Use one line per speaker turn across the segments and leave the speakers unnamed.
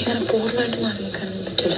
എനിക്കങ്ങനെ പൂർണമായിട്ട് മാറി നിൽക്കാനൊന്നും പറ്റില്ല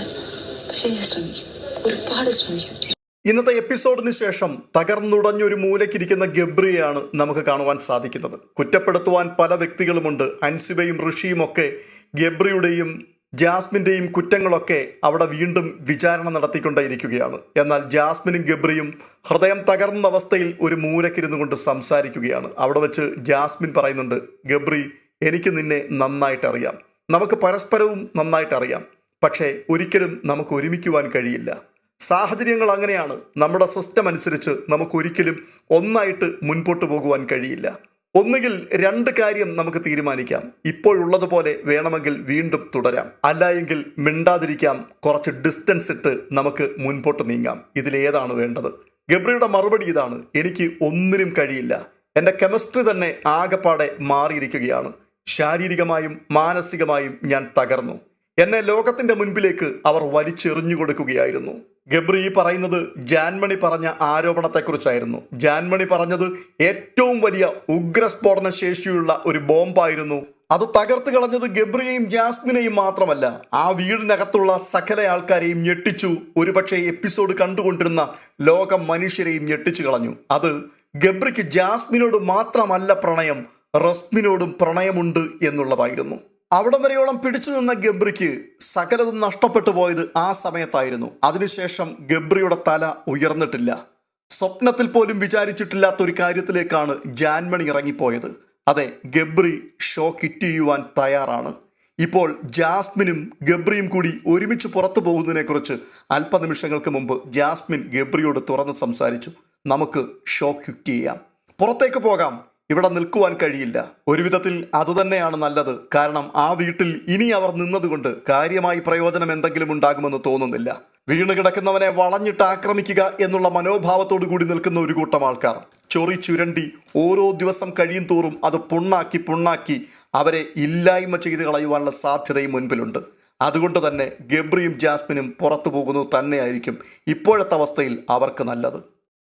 പക്ഷെ ഞാൻ ശ്രമിക്കും. ഒരുപാട് ശ്രമിക്കും.
ഇന്നത്തെ എപ്പിസോഡിന് ശേഷം തകർന്നുടഞ്ഞൊരു മൂലക്കിരിക്കുന്ന ഗബ്രിയെയാണ് നമുക്ക് കാണുവാൻ സാധിക്കുന്നത്. കുറ്റപ്പെടുത്തുവാൻ പല വ്യക്തികളുമുണ്ട്. അൻസിബയും ഋഷിയും ഒക്കെ ഗബ്രിയുടെയും ജാസ്മിന്റെയും കുറ്റങ്ങളൊക്കെ അവിടെ വീണ്ടും വിചാരണ നടത്തിക്കൊണ്ടേയിരിക്കുകയാണ്. എന്നാൽ ജാസ്മിനും ഗബ്രിയും ഹൃദയം തകർന്ന അവസ്ഥയിൽ ഒരു മൂലക്കിരുന്നു കൊണ്ട് സംസാരിക്കുകയാണ്. അവിടെ വെച്ച് ജാസ്മിൻ പറയുന്നുണ്ട് ഗബ്രി എനിക്ക് നിന്നെ നന്നായിട്ട് അറിയാം നമുക്ക് പരസ്പരവും നന്നായിട്ട് അറിയാം പക്ഷേ ഒരിക്കലും നമുക്ക് ഒരുമിക്കുവാൻ കഴിയില്ല. സാഹചര്യങ്ങൾ അങ്ങനെയാണ്. നമ്മുടെ സിസ്റ്റം അനുസരിച്ച് നമുക്ക് ഒരിക്കലും ഒന്നായിട്ട് മുൻപോട്ട് പോകുവാൻ കഴിയില്ല. ഒന്നുകിൽ രണ്ട് കാര്യം നമുക്ക് തീരുമാനിക്കാം. ഇപ്പോഴുള്ളതുപോലെ വേണമെങ്കിൽ വീണ്ടും തുടരാം. അല്ല എങ്കിൽ മിണ്ടാതിരിക്കാം. കുറച്ച് ഡിസ്റ്റൻസ് ഇട്ട് നമുക്ക് മുൻപോട്ട് നീങ്ങാം. ഇതിലേതാണ് വേണ്ടത്? ഗബ്രിയുടെ മറുപടി ഇതാണ്. എനിക്ക് ഒന്നിനും കഴിയില്ല. എന്റെ കെമിസ്ട്രി തന്നെ ആകെപ്പാടെ മാറിയിരിക്കുകയാണ്. ശാരീരികമായും മാനസികമായും ഞാൻ തകർന്നു. എന്നെ ലോകത്തിന്റെ മുൻപിലേക്ക് അവർ വലിച്ചെറിഞ്ഞു കൊടുക്കുകയായിരുന്നു. ഗബ്രി പറയുന്നത് ജാൻമണി പറഞ്ഞ ആരോപണത്തെക്കുറിച്ചായിരുന്നു. ജാൻമണി പറഞ്ഞത് ഏറ്റവും വലിയ ഉഗ്രസ്ഫോടന ശേഷിയുള്ള ഒരു ബോംബായിരുന്നു. അത് തകർത്ത് കളഞ്ഞത് ഗബ്രിയെയും ജാസ്മിനെയും മാത്രമല്ല. ആ വീടിനകത്തുള്ള സകല ആൾക്കാരെയും ഞെട്ടിച്ചു. ഒരുപക്ഷെ എപ്പിസോഡ് കണ്ടുകൊണ്ടിരുന്ന ലോക മനുഷ്യരെയും ഞെട്ടിച്ചു കളഞ്ഞു. അത് ഗബ്രിക്ക് ജാസ്മിനോട് മാത്രമല്ല പ്രണയം. റസ്മിനോടും പ്രണയമുണ്ട് എന്നുള്ളതായിരുന്നു. അവിടം വരെയോളം പിടിച്ചു നിന്ന ഗബ്രിക്ക് സകലതും നഷ്ടപ്പെട്ടു പോയത് ആ സമയത്തായിരുന്നു. അതിനുശേഷം ഗബ്രിയുടെ തല ഉയർന്നിട്ടില്ല. സ്വപ്നത്തിൽ പോലും വിചാരിച്ചിട്ടില്ലാത്ത ഒരു കാര്യത്തിലേക്കാണ് ജാൻമണി ഇറങ്ങിപ്പോയത്. അതെ ഗബ്രി ഷോ കിറ്റ് ചെയ്യുവാൻ തയ്യാറാണ്. ഇപ്പോൾ ജാസ്മിനും ഗബ്രിയും കൂടി ഒരുമിച്ച് പുറത്തു പോകുന്നതിനെക്കുറിച്ച് അല്പനിമിഷങ്ങൾക്ക് മുമ്പ് ജാസ്മിൻ ഗബ്രിയോട് തുറന്ന് സംസാരിച്ചു. നമുക്ക് ഷോ ക്വിറ്റ് ചെയ്യാം പുറത്തേക്ക് പോകാം. ഇവിടെ നിൽക്കുവാൻ കഴിയില്ല. ഒരു വിധത്തിൽ അതുതന്നെയാണ് നല്ലത്. കാരണം ആ വീട്ടിൽ ഇനി അവർ നിന്നതുകൊണ്ട് കാര്യമായി പ്രയോജനം എന്തെങ്കിലും ഉണ്ടാകുമെന്ന് തോന്നുന്നില്ല. വീണ് കിടക്കുന്നവനെ വളഞ്ഞിട്ട് ആക്രമിക്കുക എന്നുള്ള മനോഭാവത്തോടു കൂടി നിൽക്കുന്ന ഒരു കൂട്ടം ആൾക്കാർ. ചൊറി ചുരണ്ടി ഓരോ ദിവസം കഴിയും തോറും അത് പുണ്ണാക്കി പുണ്ണാക്കി അവരെ ഇല്ലായ്മ ചെയ്ത് കളയുവാനുള്ള സാധ്യതയും മുൻപിലുണ്ട്. അതുകൊണ്ട് തന്നെ ഗബ്രിയും ജാസ്മിനും പുറത്തു പോകുന്നത് തന്നെയായിരിക്കും ഇപ്പോഴത്തെ അവസ്ഥയിൽ അവർക്ക് നല്ലത്.